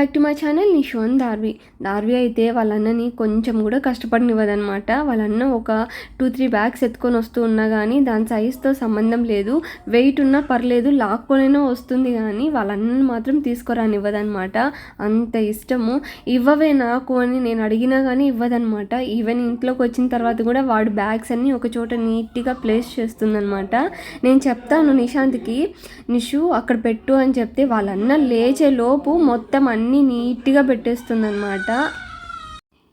My channel Nishon Darvi Darvi అయితే వాళ్ళ అన్నని కొంచెం కూడా కష్టపడినివ్వదనమాట వాళ్ళ అన్న ఒక టూ త్రీ బ్యాగ్స్ ఎత్తుకొని వస్తూ ఉన్నా కానీ దాని సైజ్తో సంబంధం లేదు. వెయిట్ ఉన్నా పర్లేదు లాక్కొనైనా వస్తుంది కానీ వాళ్ళ అన్నని మాత్రం తీసుకురానివ్వదనమాట అంత ఇష్టము. ఇవ్వవే నాకు అని నేను అడిగినా కానీ ఇవ్వదనమాట ఈవెన్ ఇంట్లోకి వచ్చిన తర్వాత కూడా వాడు బ్యాగ్స్ అన్నీ ఒక చోట నీట్గా ప్లేస్ చేస్తుందనమాట నేను చెప్తాను నిశాంత్కి నిషు అక్కడ పెట్టు అని చెప్తే వాళ్ళన్న లేచే లోపు మొత్తం అన్నీ నీట్గా పెట్టేస్తుందన్నమాట.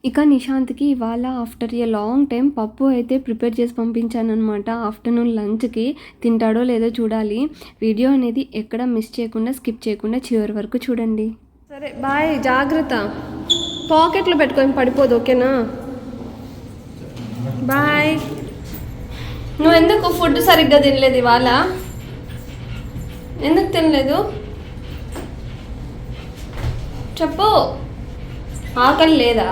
ఇక నిశాంత్కి ఇవాళ ఆఫ్టర్ ఏ లాంగ్ టైం పప్పు అయితే ప్రిపేర్ చేసి పంపించాను అనమాట ఆఫ్టర్నూన్ లంచ్కి తింటాడో లేదో చూడాలి. వీడియో అనేది ఎక్కడ మిస్ చేయకుండా స్కిప్ చేయకుండా చివరి వరకు చూడండి. సరే బాయ్ జాగ్రత్త. పాకెట్లో పెట్టుకొని పడిపోదు ఓకేనా? బాయ్. నువ్వు ఎందుకు ఫుడ్ సరిగ్గా తినలేదు ఇవాళ? ఎందుకు తినలేదు? చెప్పు. ఆకలి లేదా?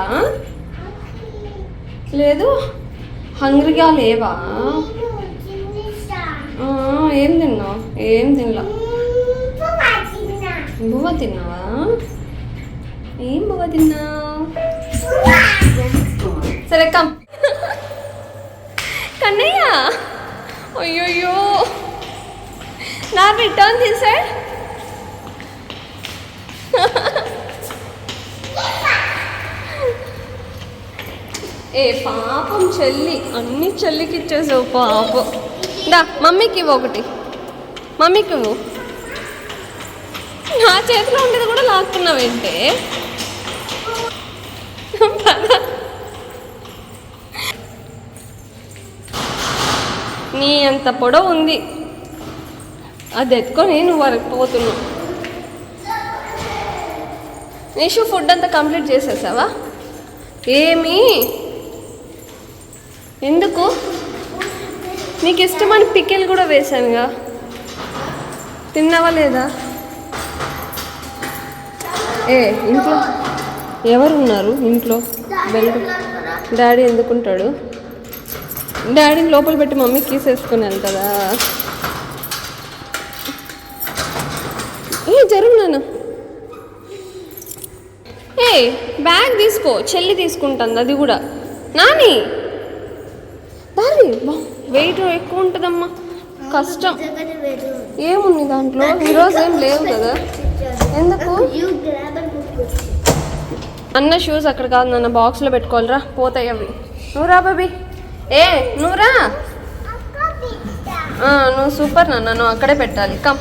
లేదు. హంగ్రీగా లేవా? ఏం తిన్నావు? ఏం తినలా? బువ్వ తిన్నావా? ఏం బువ్వ తిన్నావు? సరే కమ్ కన్నయ్య! అయ్యోయ్యో! నా రిటర్న్ తీసాడు ఏ పాపం చెల్లి అన్ని చెల్లికి ఇచ్చేసావు పాపం. దా మమ్మీకి ఇవ్వు ఒకటి. మమ్మీకి ఇవ్వు. నా చేతిలో ఉండేది కూడా లాక్కున్నావేంటే? నీ అంత పొడవు ఉంది. అది ఎత్తుకొని నువ్వు వరకు పోతున్నావు నిషు ఫుడ్ అంతా కంప్లీట్ చేసేసావా? ఏమి? ఎందుకు? నీకు ఇష్టమని పికిల్ కూడా వేశానుగా. తిన్నావా లేదా? ఏ ఇంట్లో ఎవరు ఉన్నారు ఇంట్లో? బెల్ డాడీ ఎందుకుంటాడు? డాడీని లోపల పెట్టి మమ్మీ కీస్ వేసుకొని వెళ్తుందా ఏ జరుగు నాన్న. ఏ బ్యాగ్ తీసుకో చెల్లి తీసుకుంటుంది అది కూడా. నాని! దాని వెయిట్ ఎక్కువ ఉంటుందమ్మా. కష్టం. ఏముంది దాంట్లో? ఈరోజు ఏం లేవు కదా. ఎందుకు? అన్న షూస్ అక్కడ కాదు నాన్న బాక్స్లో పెట్టుకోవాలిరా. పోతాయి అవి. నువ్వు బాబీ. ఏ నూరా ఆ, నువ్వు సూపర్ నాన్న నువ్వు అక్కడే పెట్టాలి. కమ్.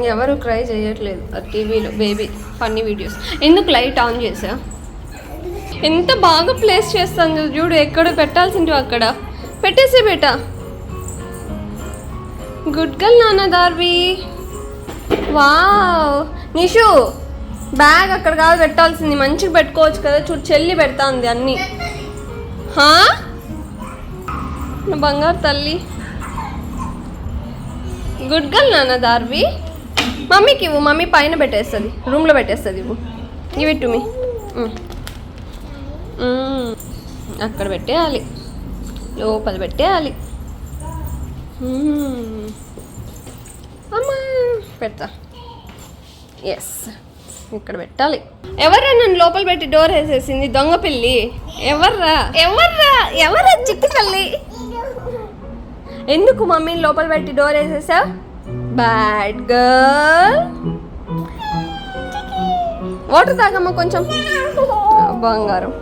ఎవరు క్రై చేయట్లేదు. ఆ టీవీలో బేబీ ఫన్నీ వీడియోస్ ఎందుకు లైట్ ఆన్ చేసా ఎంత బాగా ప్లేస్ చేస్తాను చూడు, ఎక్కడ పెట్టాల్సింటివి అక్కడ. పెట్టేసి బేట. గుడ్ గల్ నాన్న దార్వి. వావ్ నిషు బ్యాగ్ అక్కడ కాదు పెట్టాల్సింది. మంచిగా పెట్టుకోవచ్చు కదా. చూడు చెల్లి పెడతా ఉంది అన్నీ. హా? బంగారు తల్లి. గుడ్ గర్ల్ నాన్న దార్వి. మమ్మీకి ఇవ్వు మమ్మీ పైన పెట్టేస్తుంది రూమ్లో పెట్టేస్తుంది ఇవ్వు. ఇవి టు మీ. అక్కడ పెట్టేయాలి. లోపల పెట్టేయాలి. అమ్మా పెడతా. ఎస్ ఇక్కడ పెట్టాలి. ఎవర్రా నన్ను లోపల పెట్టి డోర్ వేసేసింది? దొంగ పిల్లి. ఎవర్రా? ఎవర్రా? ఎవరా చిక్కు తల్లి? ఎందుకు మమ్మీని లోపల పెట్టి డోర్ వేసేసావు? బ్యాడ్ గర్ల్ వాటర్ తాగమ్మా కొంచెం. బంగారం.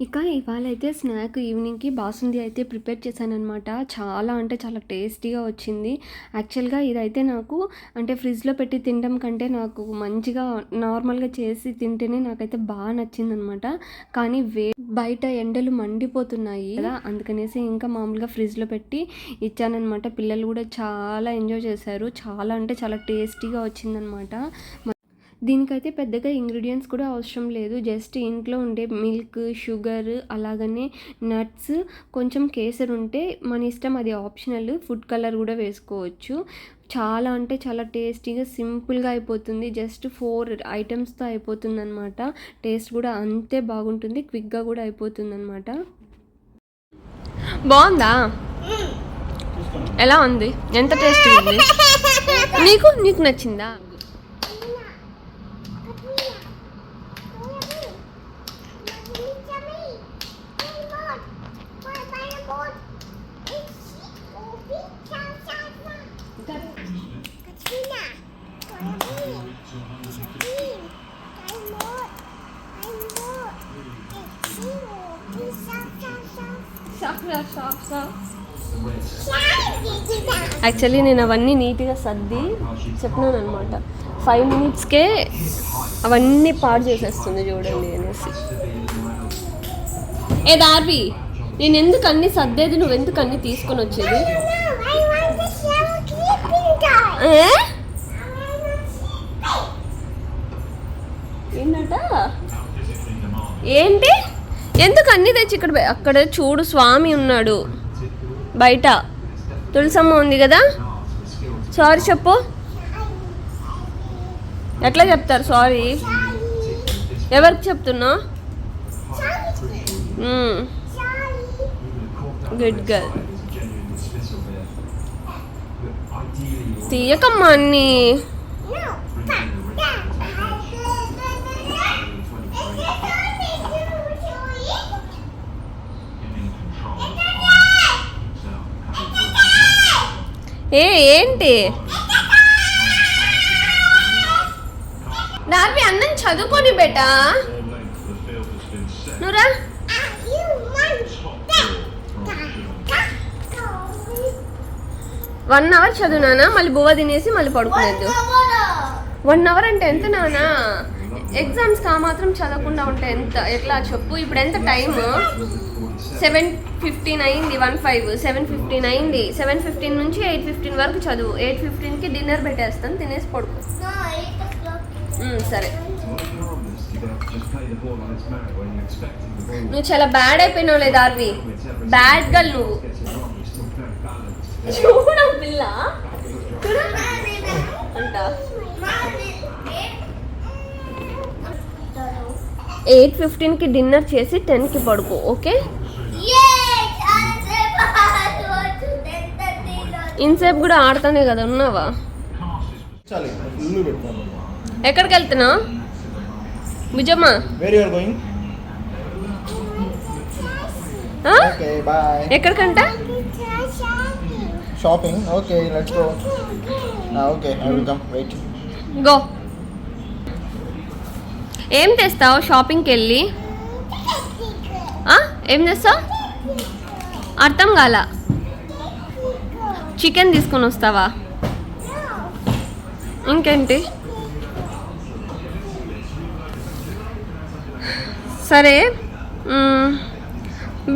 ఇక ఇవాళ అయితే స్నాక్ ఈవినింగ్కి బాసుంది అయితే ప్రిపేర్ చేశానమాట చాలా అంటే చాలా టేస్టీగా వచ్చింది. యాక్చువల్గా ఇదైతే నాకు అంటే ఫ్రిడ్జ్లో పెట్టి తినడం కంటే నాకు మంచిగా నార్మల్గా చేసి తింటేనే నాకైతే బాగా నచ్చిందనమాట కానీ వే బయట ఎండలు మండిపోతున్నాయి కదా అందుకనేసి ఇంకా మామూలుగా ఫ్రిడ్జ్లో పెట్టి ఇచ్చానమాట పిల్లలు కూడా చాలా ఎంజాయ్ చేశారు. చాలా అంటే చాలా టేస్టీగా వచ్చిందనమాట దీనికైతే పెద్దగా ఇంగ్రీడియంట్స్ కూడా అవసరం లేదు. జస్ట్ ఇంట్లో ఉండే మిల్క్ షుగర్ అలాగనే నట్స్ కొంచెం కేసర్ ఉంటే మన ఇష్టం అది ఆప్షనల్. ఫుడ్ కలర్ కూడా వేసుకోవచ్చు. చాలా అంటే చాలా టేస్టీగా సింపుల్గా అయిపోతుంది. జస్ట్ ఫోర్ ఐటమ్స్తో అయిపోతుంది అనమాట టేస్ట్ కూడా అంతే బాగుంటుంది. క్విక్గా కూడా అయిపోతుంది అనమాట బాగుందా ఎలా ఉంది? ఎంత టేస్టీ ఉంది? నీకు నీకు నచ్చిందా? యాక్చువల్లీ నేను అవన్నీ నీట్గా సర్ది చెప్పినాను అనమాట ఫైవ్ మినిట్స్కే అవన్నీ పాడు చేసేస్తుంది చూడండి అనేసి. ఏ దార్వి నేను ఎందుకు అన్ని సర్దేది నువ్వు ఎందుకు అన్ని తీసుకొని వచ్చేది? ఏంటట? ఏంటి? ఎందుకు అన్ని తెచ్చి ఇక్కడ అక్కడ చూడు స్వామి ఉన్నాడు. బయట. తులసమ్మ ఉంది కదా? సారీ చెప్పు. ఎట్లా చెప్తారు? సారీ ఎవరికి చెప్తున్నా గుడ్ గర్ల్ తీయకమ్మా అన్నీ. ఏ ఏంటి? నార్వి అన్నం చదువుకొని బేటా? నువ్వురా వన్ అవర్ చదువునానా మళ్ళీ బువ్వ తినేసి మళ్ళీ పడుకోలేదు. వన్ అవర్ అంటే ఎంత నానా? ఎగ్జామ్స్ కా మాత్రం చదవకుండా ఉంటే ఎంత? ఎట్లా చెప్పు ఇప్పుడు ఎంత టైము? సెవెన్ ఫిఫ్టీన్ అయింది వన్ ఫైవ్ సెవెన్ ఫిఫ్టీన్ అయింది సెవెన్ ఫిఫ్టీన్ నుంచి ఎయిట్ ఫిఫ్టీన్ వరకు చదువు. ఎయిట్ ఫిఫ్టీన్కి డిన్నర్ పెట్టేస్తాను తినేసి పడుకో. సరే. నువ్వు చాలా బ్యాడ్ అయిపోయినావు లేదా ఆర్వి బ్యాడ్ గల్ నువ్వు పిల్ల. అంట. ఎయిట్ ఫిఫ్టీన్కి డిన్నర్ చేసి టెన్కి పడుకో ఓకే? ఇన్సేపు కూడా ఆడుతానే కదా ఉన్నావా? ఎక్కడికి వెళ్తున్నావు భుజమ్మ ఎక్కడికంట? Shopping okay let's go okay I will come wait go. ఏం తెస్తావు షాపింగ్కి వెళ్ళి? ఏం తెస్తావు? అర్థం కాల? చికెన్ తీసుకొని వస్తావా? ఇంకేంటి? సరే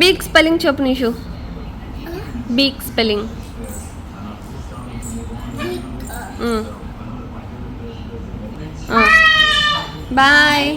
బీక్ స్పెల్లింగ్ చెప్పు నిషు. బీక్ స్పెల్లింగ్. బాయ్.